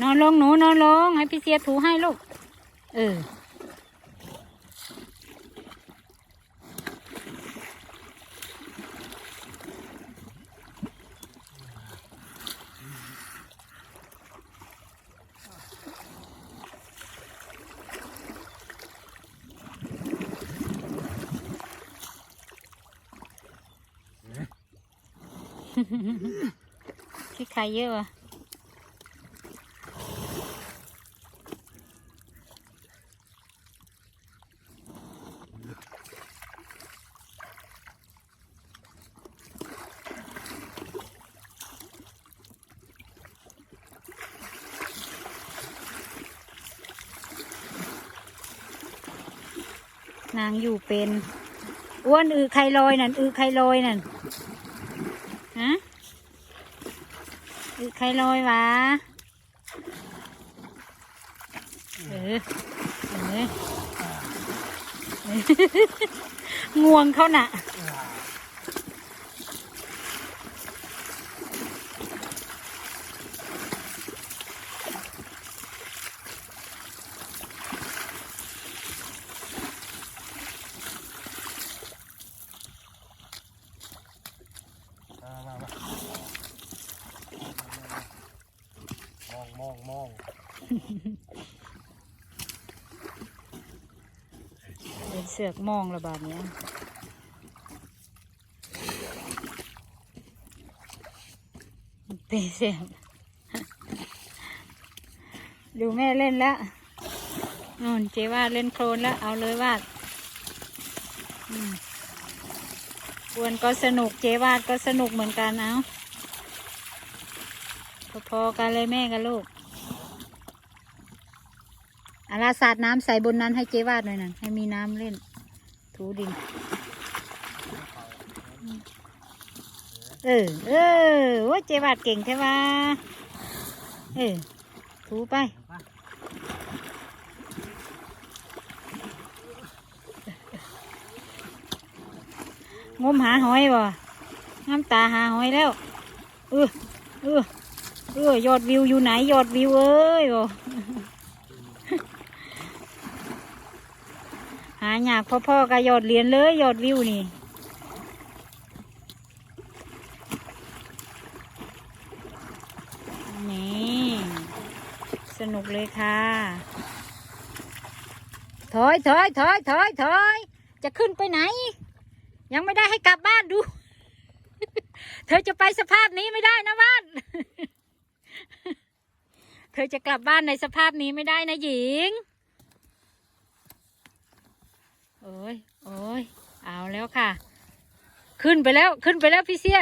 นอนลงหนูนอนลง ให้พี่เสียถูให้ลูก เออ พี่ใครเยอะวะ นางอยู่เป็นอ้วนอือไคลอยนั่นอือไคลอยนั่นฮะอือไคลอยวะเออเออเออง่วงเขาน่ะมามามองมองมอง เป็นเสือกมองระบาดเนี้ยเป็นเสียงดูแม่เล่นแล้วนู่นเจว่าเล่นโครนแล้ว เอาเลยว่าอวนก็สนุกเจวาดก็สนุกเหมือนกันเอาพอๆกันเลยแม่กับลูก อาราสาดน้ำใส่บนนั้นให้เจวาดหน่อยนะให้มีน้ำเล่น ถูดิน เออ เออโอ้เจวาดเก่งใช่ปะเออ ถูไป งมหาหอยบ่น้ำตาหาหอยแล้ว เออ เออ เออยอดวิวอยู่ไหนยอดวิวเอ้ยบ่าอยากพ่อๆกับยอดเหรียญเลยยอดวิวนี่นี่สนุกเลยค่ะ ถอยถอยถอยถอยถอยจะขึ้นไปไหน ยังไม่ได้ให้กลับบ้านดู เธอจะไปสภาพนี้ไม่ได้นะบ้าน เธอจะกลับบ้านในสภาพนี้ไม่ได้นะหญิง โอ้ยโอ้ยเอาแล้วค่ะ ขึ้นไปแล้วขึ้นไปแล้วพี่เสีย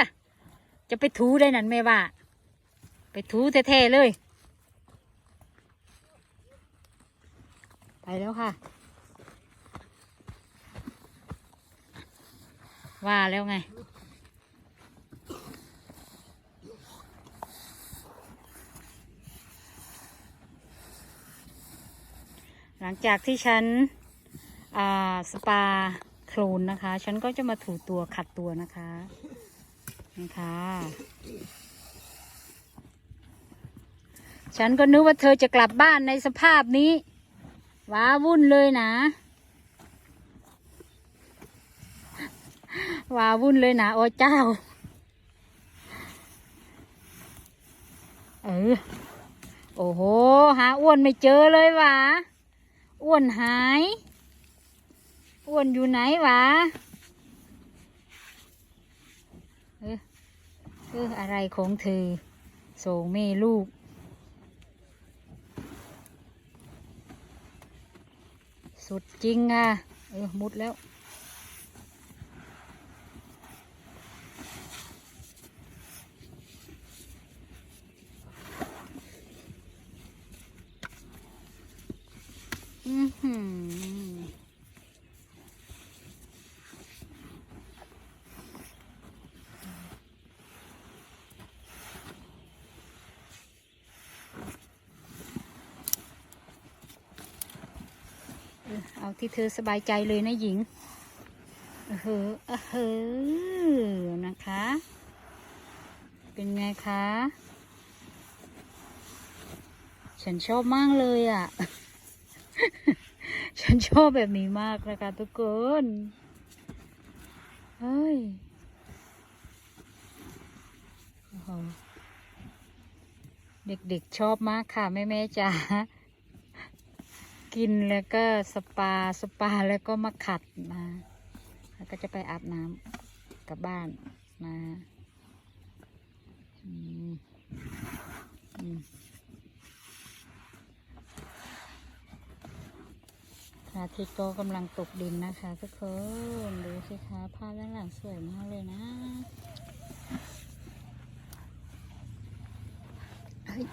จะไปถูได้นั่นแม่ว่า ไปถูแท้ๆเลย ไปแล้วค่ะ ว่าแล้วไงหลังจากที่ฉัน สปาโคลนนะคะ ฉันก็จะมาถูตัวขัดตัวนะคะนี่ค่ะฉันก็นึกว่าเธอจะกลับบ้านในสภาพนี้ ว้าวุ่นเลยนะ ว้าวุ่นเลยนะโอ้เจ้า เออ โอ้โห หาอ้วนไม่เจอเลยวะอ้วนหาย อ้วนอยู่ไหนวะ เออเอออะไรของเธอโสงแม่ลูก สุดจริงอะ เออ มุดแล้ว อือหือ เอาที่เธอสบายใจเลยนะหญิงเออเฮอเออนะคะ เป็นไงคะ ฉันชอบมากเลยอะ ฉันชอบแบบนี้มากนะคะทุกคนเฮ้ยเด็กๆชอบมากค่ะ แม่ ๆจ๋า กินแล้วก็สปาสปาแล้วก็มาขัดมาแล้วก็จะไปอาบน้ำกลับบ้านมาอืมอืมพระอาทิตย์ก็กำลังตกดินนะคะทุกคนดูสิคะภาพด้านหลังสวยมากเลยนะเฮ้ย